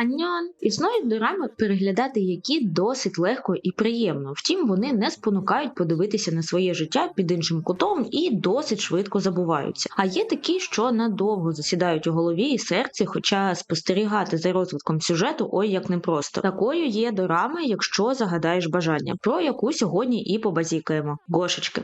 Аньон. Існують дорами, переглядати які досить легко і приємно. Втім, вони не спонукають подивитися на своє життя під іншим кутом і досить швидко забуваються. А є такі, що надовго засідають у голові і серці, хоча спостерігати за розвитком сюжету ой як непросто. Такою є дорами, якщо загадаєш бажання, про яку сьогодні і побазікаємо. Гошечки.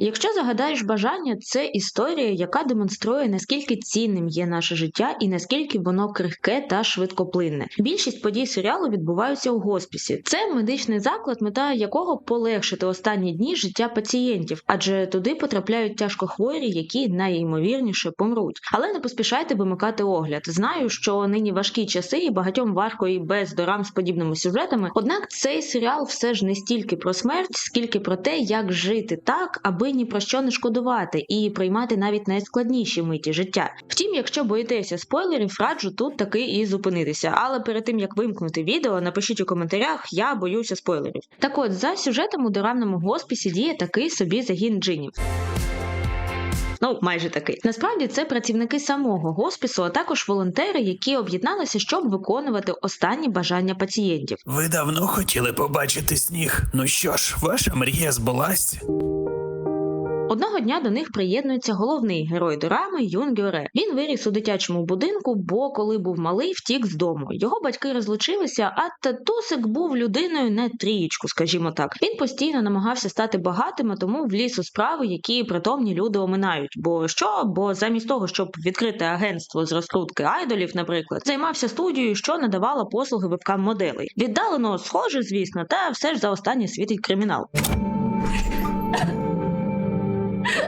Якщо загадаєш бажання, це історія, яка демонструє наскільки цінним є наше життя і наскільки воно крихке та швидкоплинне. Більшість подій серіалу відбуваються у госпісі. Це медичний заклад, мета якого полегшити останні дні життя пацієнтів, адже туди потрапляють тяжкохворі, які найімовірніше помруть. Але не поспішайте вимикати огляд. Знаю, що нині важкі часи і багатьом важко і без дорам з подібними сюжетами. Однак цей серіал все ж не стільки про смерть, скільки про те, як жити так, аби ні про що не шкодувати і приймати навіть найскладніші миті життя. Втім, якщо боїтеся спойлерів, раджу тут таки і зупинитися. Але перед тим як вимкнути відео, напишіть у коментарях, я боюся спойлерів. Так от, за сюжетом у дорамному госпісі діє такий собі загін джинів. Ну, майже такий. Насправді це працівники самого госпісу, а також волонтери, які об'єдналися, щоб виконувати останні бажання пацієнтів. Ви давно хотіли побачити сніг. Ну що ж, ваша мрія збулась. Одного дня до них приєднується головний герой дорами Юн. Він виріс у дитячому будинку, бо коли був малий, втік з дому. Його батьки розлучилися, а татусик був людиною на трієчку, скажімо так. Він постійно намагався стати багатим, а тому вліз у справи, які притомні люди оминають. Бо що? Бо замість того, щоб відкрити агентство з розкрутки айдолів, наприклад, займався студією, що надавала послуги вебкам моделей. Віддалено схоже, звісно, та все ж за останнє світить кримінал.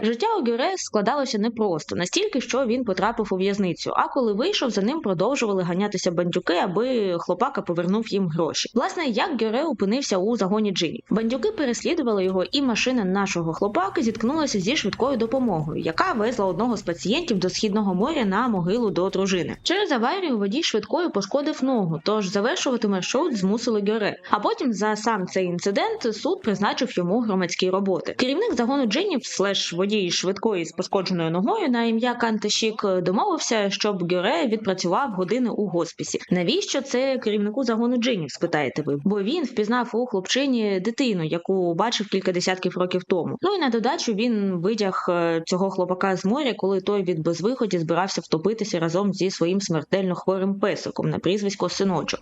Життя у Гюре складалося непросто, настільки, що він потрапив у в'язницю. А коли вийшов, за ним продовжували ганятися бандюки, аби хлопака повернув їм гроші. Власне, як Гюре опинився у загоні джинів. Бандюки переслідували його, і машина нашого хлопака зіткнулася зі швидкою допомогою, яка везла одного з пацієнтів до східного моря на могилу до дружини. Через аварію водій швидкою пошкодив ногу, тож завершувати маршрут змусили Гюре. А потім за сам цей інцидент суд призначив йому громадські роботи. Керівник загону джинів слеш водій швидкої з пошкодженою ногою на ім'я Кантешік домовився, щоб Гюре відпрацював години у госпісі. Навіщо це керівнику загону джинів? Спитаєте ви? Бо він впізнав у хлопчині дитину, яку бачив кілька десятків років тому. Ну і на додачу він витяг е, цього хлопака з моря, коли той від безвиході збирався втопитися разом зі своїм смертельно хворим песиком на прізвисько синочок.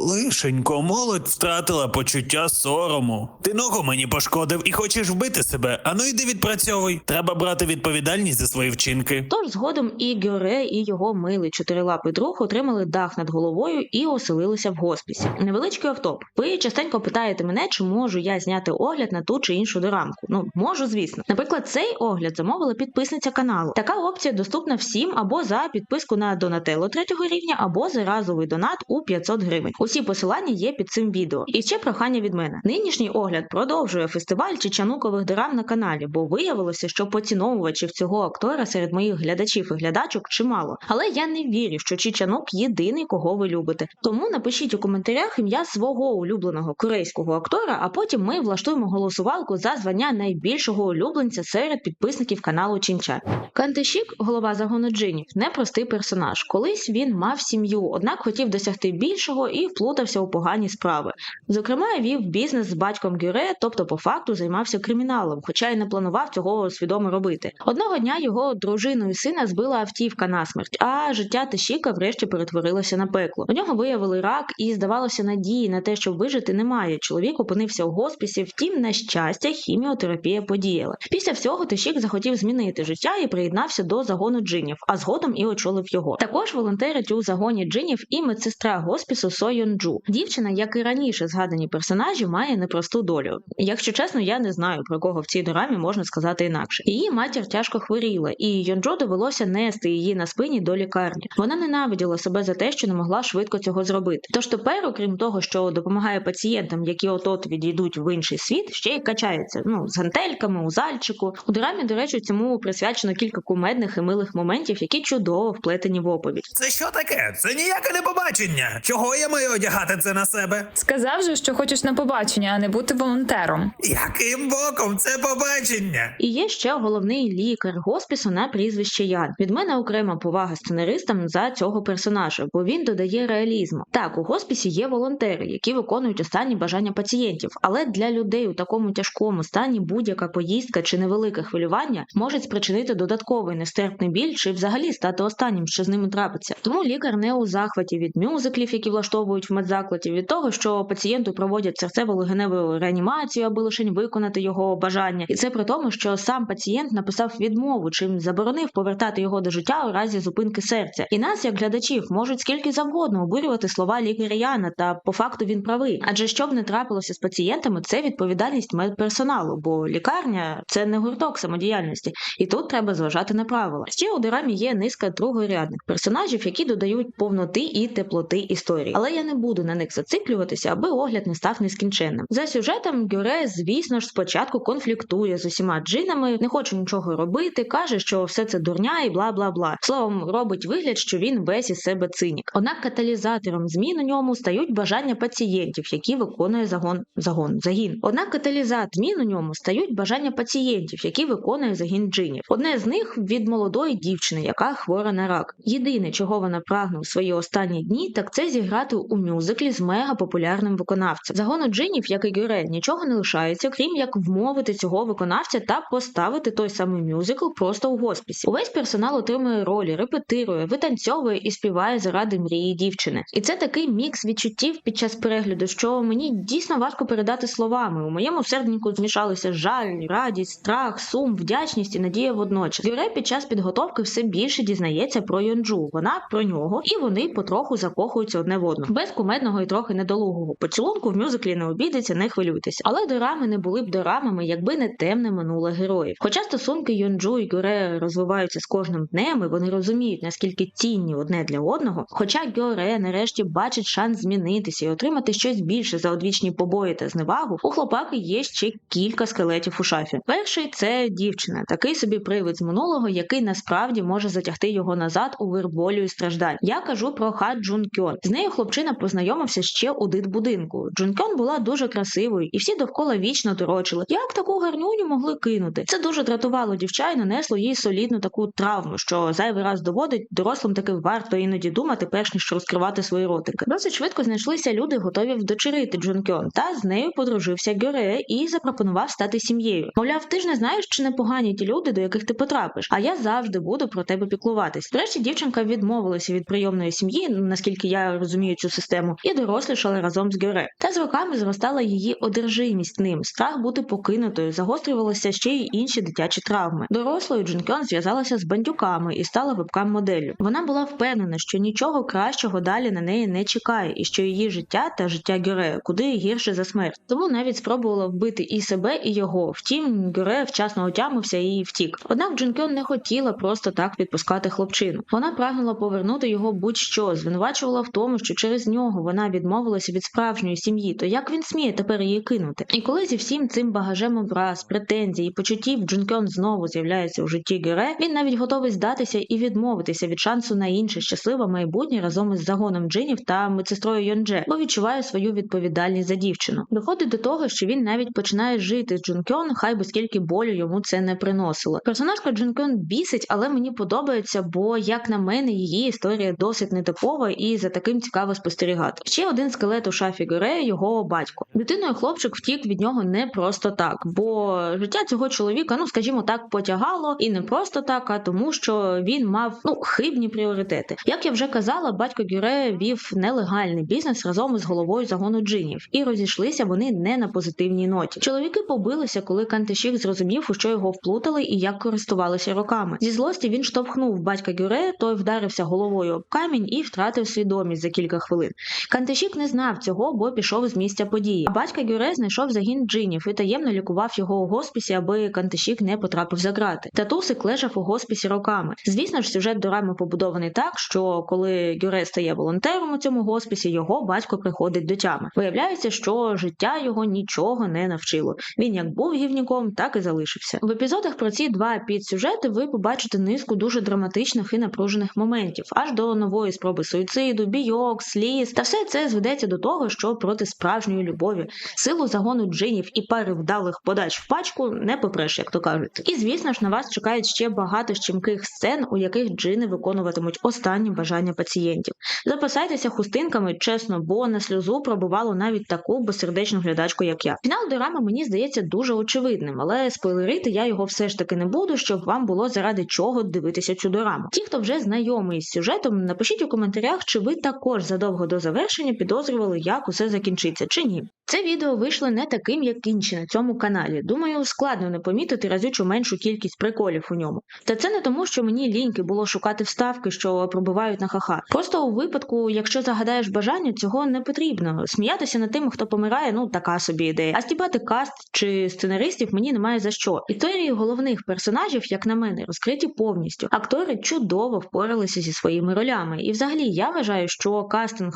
Лишенько, молодь втратила почуття сорому. Ти ногу мені пошкодив і хочеш вбити себе. Ану йди відпрацьовуй. Треба брати відповідальність за свої вчинки. Тож згодом і Гьоре, і його милий чотирилапий друг отримали дах над головою і оселилися в госпісі. Невеличкий автоп. Ви частенько питаєте мене, чи можу я зняти огляд на ту чи іншу дорамку. Ну можу, звісно. Наприклад, цей огляд замовила підписниця каналу. Така опція доступна всім або за підписку на Донателло третього рівня, або за разовий донат у 500 гривень. Усі посилання є під цим відео. І ще прохання від мене. Нинішній огляд продовжує фестиваль чечанукових дорам на каналі, бо виявилося, що поціновувачів цього актора серед моїх глядачів і глядачок чимало. Але я не вірю, що Чичанок єдиний, кого ви любите. Тому напишіть у коментарях ім'я свого улюбленого корейського актора, а потім ми влаштуємо голосувалку за звання найбільшого улюбленця серед підписників каналу Чінча. Кантешік, голова загону джинів, непростий персонаж. Колись він мав сім'ю, однак хотів досягти більшого і вплутався у погані справи. Зокрема, вів бізнес з батьком Гюре, тобто по факту займався криміналом, хоча й не планував цього свідомо робити. Одного дня його дружину і сина збила автівка насмерть, а життя Тешіка врешті перетворилося на пекло. У нього виявили рак, і здавалося, надії на те, щоб вижити, немає. Чоловік опинився у госпісі. Втім, на щастя, хіміотерапія подіяла. Після всього Тешік захотів змінити життя і приєднався до загону джинів, а згодом і очолив його. Також волонтерить у загоні джинів і медсестра госпісу Со Йонджу. Дівчина, як і раніше згадані персонажі, має непросту долю. Якщо чесно, я не знаю про кого в цій дорамі можна сказати інакше. Її матір тяжко хворіла, і Йонджо довелося нести її на спині до лікарні. Вона ненавиділа себе за те, що не могла швидко цього зробити. Тож тепер, окрім того, що допомагає пацієнтам, які от-от відійдуть в інший світ, ще й качається. Ну з гантельками, у зальчику. У дорамі, до речі, цьому присвячено кілька кумедних і милих моментів, які чудово вплетені в оповідь. Це що таке? Це ніяке не побачення. Чого я маю одягати це на себе. Сказав же, що хочеш на побачення, а не бути волонтером. Яким боком це побачення? І є ще головний лікар госпісу на прізвище Ян. Від мене окрема повага сценаристам за цього персонажа, бо він додає реалізму. Так, у госпісі є волонтери, які виконують останні бажання пацієнтів, але для людей у такому тяжкому стані будь-яка поїздка чи невелике хвилювання можуть спричинити додатковий нестерпний біль чи взагалі стати останнім, що з ними трапиться. Тому лікар не у захваті від мюзиклів, які влаштовують в медзакладі, від того, що пацієнту проводять серцево-легеневу реанімацію, аби лише виконати його бажання, і це при тому, що сам пацієнт написав відмову, чим заборонив повертати його до життя у разі зупинки серця. І нас, як глядачів, можуть скільки завгодно обурювати слова лікаря Яна, та по факту він правий. Адже що б не трапилося з пацієнтами, це відповідальність медперсоналу, бо лікарня це не гурток самодіяльності, і тут треба зважати на правила. Ще у дорамі є низка другорядних персонажів, які додають повноти і теплоти історії. Але я не буду на них зациклюватися, аби огляд не став нескінченним. За сюжетом Гюре, звісно ж, спочатку конфліктує з усіма джинами, не хоче нічого робити, каже, що все це дурня і бла бла бла. Словом, робить вигляд, що він весь із себе цинік. Однак каталізатором змін у ньому стають бажання пацієнтів, які виконує загон загон загін. Однак каталізат змін у ньому стають бажання пацієнтів, які виконує загін джинів. Одне з них від молодої дівчини, яка хвора на рак. Єдине, чого вона прагне у свої останні дні, так це зіграти у мюзиклі з мега популярним виконавцем. Загону джинів, як і Гюре, нічого не лишається, крім як вмовити цього виконавця та поставити той самий мюзикл просто у госпісі. Увесь персонал отримує ролі, репетирує, витанцьовує і співає заради мрії дівчини. І це такий мікс відчуттів під час перегляду, що мені дійсно важко передати словами. У моєму серденьку змішалися жаль, радість, страх, сум, вдячність і надія водночас. Юре під час підготовки все більше дізнається про Йонджу. Вона про нього, і вони потроху закохуються одне в одного. Кумедного і трохи недолугого поцілунку в мюзиклі не обійдеться, не хвилюйтесь. Але дорами не були б дорамами, якби не темне минуле героїв. Хоча стосунки Йонджу і Гюре розвиваються з кожним днем, і вони розуміють, наскільки цінні одне для одного. Хоча Гюре нарешті бачить шанс змінитися і отримати щось більше за одвічні побої та зневагу, у хлопаки є ще кілька скелетів у шафі. Перший це дівчина, такий собі привид з минулого, який насправді може затягти його назад у вирболю і страждань. Я кажу про Ха Джун Кьон. З нею хлопчина познайомився ще у дитбудинку. Джун Кьон була дуже красивою, і всі довкола вічно дорочили, як таку гарнюню могли кинути. Це дуже дратувало дівча і нанесло їй солідну таку травму, що зайвий раз доводить дорослим таки варто іноді думати, перш ніж розкривати свої ротики. Досить швидко знайшлися люди, готові вдочерити Джун Кьон, та з нею подружився Гюре і запропонував стати сім'єю. Мовляв, ти ж не знаєш, чи непогані ті люди, до яких ти потрапиш, а я завжди буду про тебе піклуватись. Врешті дівчинка відмовилася від прийомної сім'ї, наскільки я розумію цю систему, і дорослішала разом з Гюре. Та з роками зростала її одержимість ним, страх бути покинутою, загострювалися ще й інші дитячі травми. Дорослою Джун Кьон зв'язалася з бандюками і стала вебкам-моделлю. Вона була впевнена, що нічого кращого далі на неї не чекає, і що її життя та життя Гюре куди гірше за смерть. Тому навіть спробувала вбити і себе, і його. Втім, Гюре вчасно отямився і втік. Однак Джун Кьон не хотіла просто так відпускати хлопчину. Вона прагнула повернути його будь-що, звинувачувала в тому, що через нього вона відмовилася від справжньої сім'ї. То як він сміє тепер її кинути? І коли зі всім цим багажем образ, претензій і почуттів Джун Кьон знову з'являється у житті Гюре, він навіть готовий здатися і відмовитися від шансу на інше щасливе майбутнє разом із загоном джинів та медсестрою Йондже, бо відчуває свою відповідальність за дівчину. Доходить до того, що він навіть починає жити з Джун Кьон, хай би скільки болю йому це не приносило. Персонажка Джун Кьон бісить, але мені подобається, бо як на мене, її історія досить нетипова і за таким цікаво спостерігати. Ще один скелет у шафі Горе його батько. Дитиною хлопчик втік від нього не просто так, бо життя цього чоловіка, ну скажімо так, потягало і не просто так, а тому, що він мав ну хибні пріоритети. Як я вже казала, батько Гюре вів нелегальний бізнес разом із головою загону джинів, і розійшлися вони не на позитивній ноті. Чоловіки побилися, коли Кантешік зрозумів, у що його вплутали і як користувалися роками. Зі злості він штовхнув батька Гюре, той вдарився головою об камінь і втратив свідомість за кілька хвилин. Кантешік не знав цього, бо пішов з місця події. А батька Гюре знайшов загін джинів і таємно лікував його у госпісі, аби Кантешік не потрапив за грати. Татусик лежав у госпісі роками. Звісно ж, сюжет до рами побудований так, що коли Гюре стає волонтером у цьому госпісі, його батько приходить до тями. Виявляється, що життя його нічого не навчило. Він як був гівніком, так і залишився. В епізодах про ці два підсюжети ви побачите низку дуже драматичних і напружених моментів, аж до нової спроби суїциду, бійок, сліз ліс. Та все це зведеться до того, що проти справжньої любові, силу загону джинів і пари вдалих подач в пачку не попреш, як то кажуть. І звісно ж на вас чекають ще багато щемких сцен, у яких джини виконуватимуть останні бажання пацієнтів. Записайтеся хустинками, чесно, бо на сльозу пробувало навіть таку безсердечну глядачку, як я. Фінал дорами мені здається дуже очевидним, але спойлерити я його все ж таки не буду, щоб вам було заради чого дивитися цю дораму. Ті, хто вже знайомий з сюжетом, напишіть у коментарях, чи ви також задовго до завершення підозрювали, як усе закінчиться, чи ні. Це відео вийшло не таким, як інші на цьому каналі. Думаю, складно не помітити разючу меншу кількість приколів у ньому. Та це не тому, що мені ліньки було шукати вставки, що пробивають на ха-ха. Просто у випадку, якщо загадаєш бажання, цього не потрібно. Сміятися над тим, хто помирає, ну така собі ідея. А стібати каст чи сценаристів мені немає за що. Історії головних персонажів, як на мене, розкриті повністю. Актори чудово впоралися зі своїми ролями. І взагалі я вважаю, що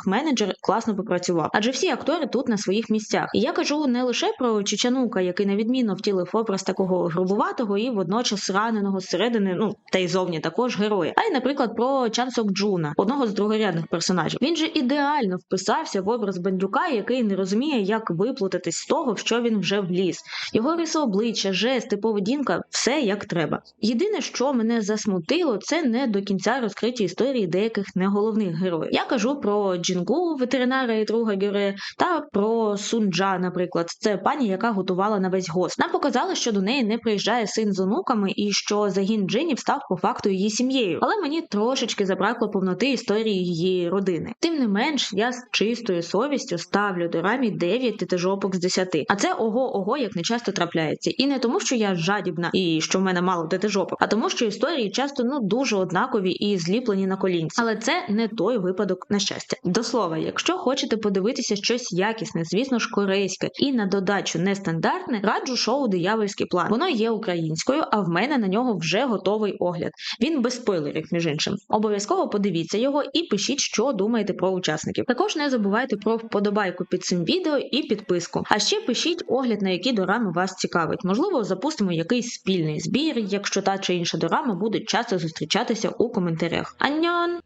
кастинг-менеджер класно попрацював, адже всі актори тут на своїх місцях. І я кажу не лише про Чечанука, який на відмінно втілив образ такого грубуватого і водночас раненого зсередини, ну та й зовні також героя, а й, наприклад, про Чансок Джуна, одного з другорядних персонажів. Він же ідеально вписався в образ бандюка, який не розуміє, як виплутатись з того, в що він вже вліз. Його риси обличчя, жести, поведінка все як треба. Єдине, що мене засмутило, це не до кінця розкриті історії деяких неголовних героїв. Я кажу про Джінгу, ветеринара і друга героя, та про Сунджа, наприклад, це пані, яка готувала на весь гост. Нам показали, що до неї не приїжджає син з онуками, і що загін джинів став по факту її сім'єю. Але мені трошечки забракло повноти історії її родини. Тим не менш, я з чистою совістю ставлю до рамі 9 титижопок з 10. А це ого ого як не часто трапляється. І не тому, що я жадібна і що в мене мало титижопок, а тому, що історії часто ну дуже однакові і зліплені на колінці. Але це не той випадок на щастя. До слова, якщо хочете подивитися щось якісне, звісно ж корейське і на додачу нестандартне, раджу шоу Диявольський план. Воно є українською, а в мене на нього вже готовий огляд. Він без спойлерів, між іншим. Обов'язково подивіться його і пишіть, що думаєте про учасників. Також не забувайте про вподобайку під цим відео і підписку. А ще пишіть огляд, на які дорами вас цікавить. Можливо, запустимо якийсь спільний збір, якщо та чи інша дорама буде часто зустрічатися у коментарях. Аньон!